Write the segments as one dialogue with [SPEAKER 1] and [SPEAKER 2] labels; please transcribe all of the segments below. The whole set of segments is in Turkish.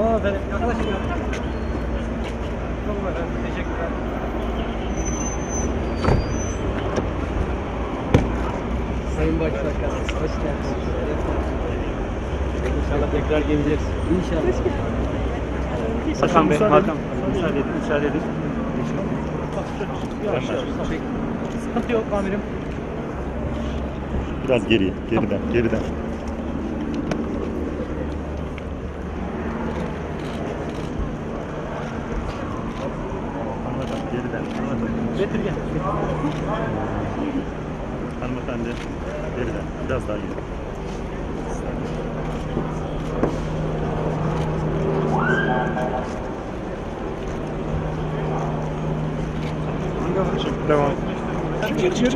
[SPEAKER 1] Oo efendim yaklaşın ya. Tamam efendim teşekkürler.
[SPEAKER 2] Sayın Başbakan, hoş geldiniz.
[SPEAKER 1] İnşallah tekrar geleceğiz.
[SPEAKER 2] İnşallah.
[SPEAKER 1] Hakan Bey, Hakan. Müsaade edin, müsaade edin. Yavaş yavaş. Sıkıntı yok amirim.
[SPEAKER 3] Biraz geriye, geriden, geriden. Hanımefendi, geriden. Hanımefendi.
[SPEAKER 1] Getir gel.
[SPEAKER 3] Hanımefendi, geriden. Biraz daha geri. Devam. Önüne geçin.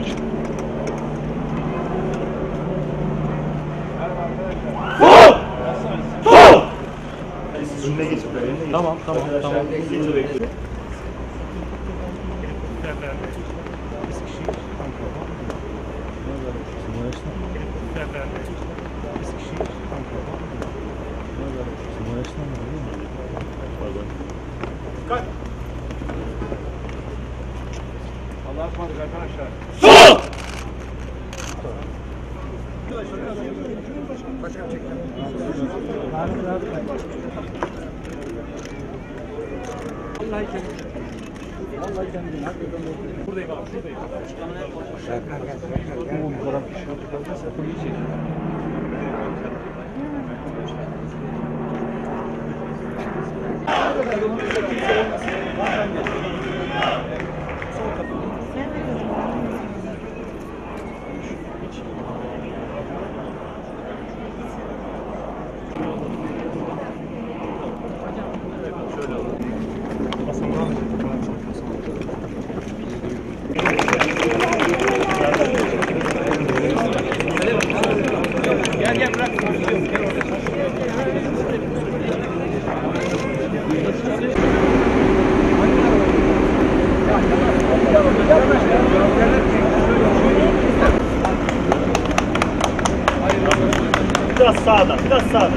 [SPEAKER 3] Önüne geçin.
[SPEAKER 1] Tamam, tamam, tamam. Vallahi kendim. Vallahi kendim. Buradayım abi, buradayım. Bu fotoğraf kişi oturtacağız, sakın çekin. Gel
[SPEAKER 3] Biraz sağdan, biraz sağdan.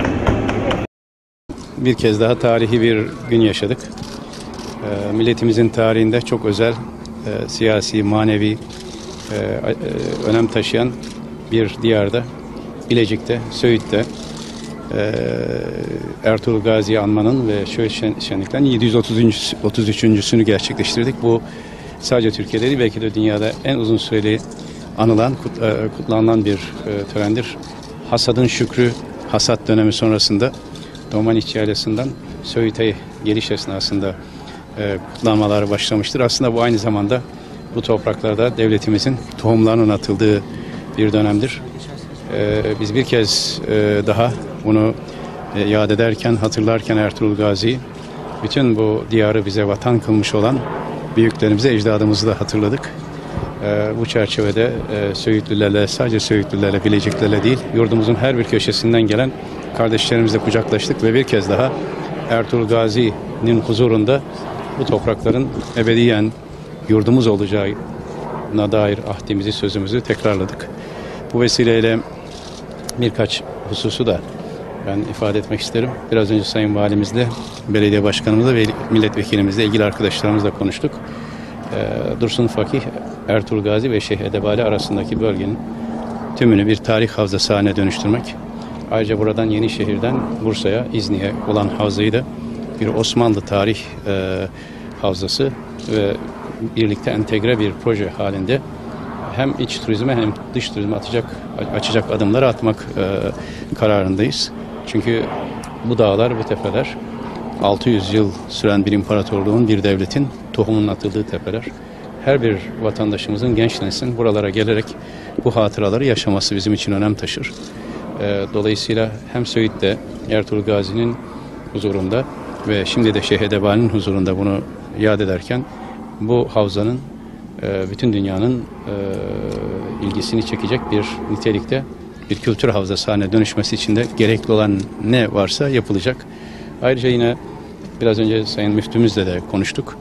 [SPEAKER 4] bir kez daha tarihi bir gün yaşadık. Ee, milletimizin tarihinde çok özel, e, siyasi, manevi e, e, önem taşıyan bir diyarda, Bilecik'te, Söğüt'te e, Ertuğrul Gazi'yi anmanın ve şöyle şen, şenliklerin 733. 33.sünü gerçekleştirdik. Bu sadece Türkiye'de değil, belki de dünyada en uzun süreli anılan, e, kutlanılan bir e, törendir. Hasadın şükrü, hasat dönemi sonrasında Domaniç Yaylası'ndan Söğüt'e geliş esnasında e, kutlanmalar başlamıştır. Aslında bu aynı zamanda bu topraklarda devletimizin tohumlarının atıldığı bir dönemdir. E, biz bir kez e, daha bunu e, yad ederken, hatırlarken Ertuğrul Gazi'yi bütün bu diyarı bize vatan kılmış olan büyüklerimizi, ecdadımızı da hatırladık. Ee, bu çerçevede e, Söğütlülerle, sadece Söğütlülerle, Bileciklerle değil, yurdumuzun her bir köşesinden gelen kardeşlerimizle kucaklaştık ve bir kez daha Ertuğrul Gazi'nin huzurunda bu toprakların ebediyen yurdumuz olacağına dair ahdimizi, sözümüzü tekrarladık. Bu vesileyle birkaç hususu da ben ifade etmek isterim. Biraz önce Sayın Valimizle, belediye başkanımızla ve milletvekilimizle, ilgili arkadaşlarımızla konuştuk. Ee, Dursun Fakih, Ertuğrul Gazi ve Şeyh Edebali arasındaki bölgenin tümünü bir tarih havzası haline dönüştürmek. Ayrıca buradan Yenişehir'den Bursa'ya, İzni'ye olan havzayı da bir Osmanlı tarih e, havzası ve birlikte entegre bir proje halinde hem iç turizme hem dış turizme atacak, açacak adımları atmak e, kararındayız. Çünkü bu dağlar, bu tepeler 600 yıl süren bir imparatorluğun, bir devletin tohumunun atıldığı tepeler. Her bir vatandaşımızın, genç neslin buralara gelerek bu hatıraları yaşaması bizim için önem taşır. E, dolayısıyla hem Söğüt'te Ertuğrul Gazi'nin huzurunda ve şimdi de Şeyh Edebali'nin huzurunda bunu yad ederken bu havzanın e, bütün dünyanın e, ilgisini çekecek bir nitelikte bir kültür havzası haline dönüşmesi için de gerekli olan ne varsa yapılacak. Ayrıca yine biraz önce Sayın Müftümüzle de konuştuk.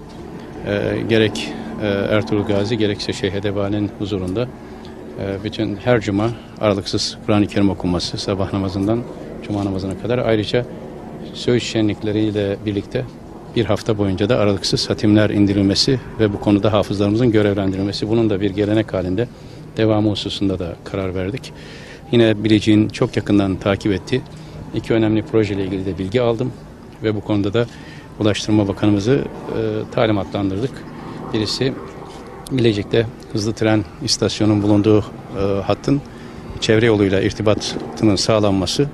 [SPEAKER 4] E, gerek e, Ertuğrul Gazi gerekse Şeyh Edebali'nin huzurunda e, bütün her cuma aralıksız Kur'an-ı Kerim okunması sabah namazından cuma namazına kadar ayrıca Söğüt şenlikleriyle birlikte bir hafta boyunca da aralıksız hatimler indirilmesi ve bu konuda hafızlarımızın görevlendirilmesi bunun da bir gelenek halinde devamı hususunda da karar verdik. Yine Bilecik'in çok yakından takip ettiği iki önemli projeyle ilgili de bilgi aldım ve bu konuda da Ulaştırma Bakanımızı e, talimatlandırdık. Birisi Bilecik'te hızlı tren istasyonunun bulunduğu e, hattın çevre yoluyla irtibatının sağlanması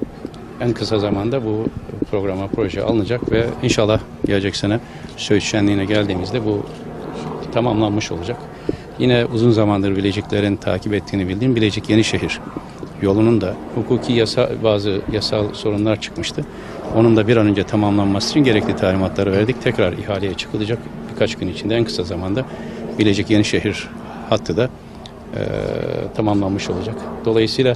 [SPEAKER 4] en kısa zamanda bu programa proje alınacak ve inşallah gelecek sene Söğüt Şenliği'ne geldiğimizde bu tamamlanmış olacak. Yine uzun zamandır Bileciklerin takip ettiğini bildiğim Bilecik Yenişehir yolunun da hukuki yasa, bazı yasal sorunlar çıkmıştı. Onun da bir an önce tamamlanması için gerekli talimatları verdik. Tekrar ihaleye çıkılacak birkaç gün içinde en kısa zamanda Bilecik Yenişehir hattı da e, tamamlanmış olacak. Dolayısıyla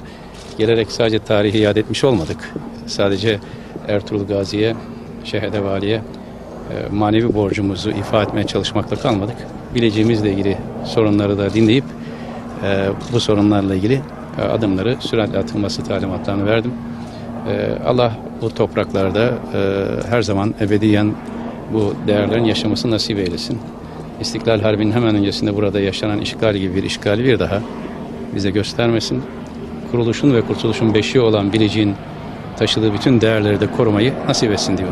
[SPEAKER 4] gelerek sadece tarihi iade etmiş olmadık. Sadece Ertuğrul Gazi'ye, Şehede Vali'ye e, manevi borcumuzu ifade etmeye çalışmakla kalmadık. Bileceğimizle ilgili sorunları da dinleyip e, bu sorunlarla ilgili adımları süratle atılması talimatlarını verdim. E, Allah bu topraklarda e, her zaman ebediyen bu değerlerin yaşaması nasip eylesin. İstiklal Harbi'nin hemen öncesinde burada yaşanan işgal gibi bir işgali bir daha bize göstermesin. Kuruluşun ve kurtuluşun beşiği olan Bilecik'in taşıdığı bütün değerleri de korumayı nasip etsin diyorum.